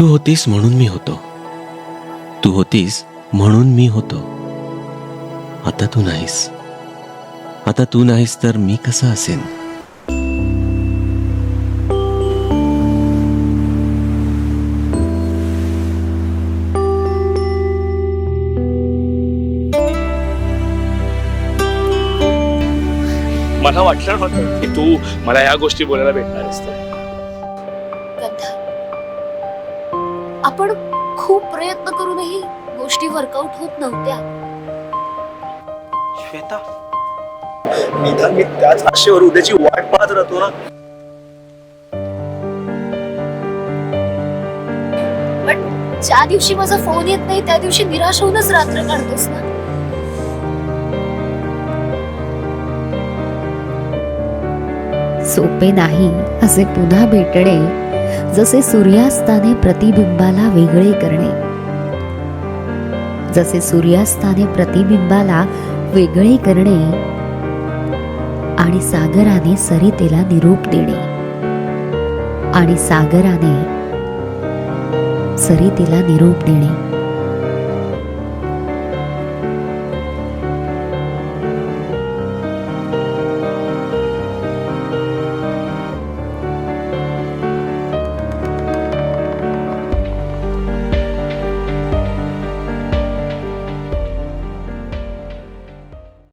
तू होतीस म्हणून मी होतो. तू होतीस म्हणून मी होतो. आता तू नाहीस. आता तू नाहीस तर मी कसा असेन? मला वाटलं नव्हतं की तू मला या गोष्टी बोलायला भेटणार गंधा आपण खूप प्रयत्न करूनही गोष्टी वर्कआउट होत नव्हत्या. श्वेता. निदान मी त्याच आशेवर उद्याची वाट पाहत राहतो ना. पण ज्या दिवशी माझा फोन येत नाही त्या दिवशी निराश होऊनच रात्र काढतोस ना? सोपे नाही असे पुन्हा भेटणे जसे सूर्यास्ताने प्रतिबिंबाला वेगळे करणे. जसे सूर्यास्ताने प्रतिबिंबाला वेगळे करणे आणि सागराने सरितेला निरूप देणे. आणि सागराने सरितेला निरूप देणे.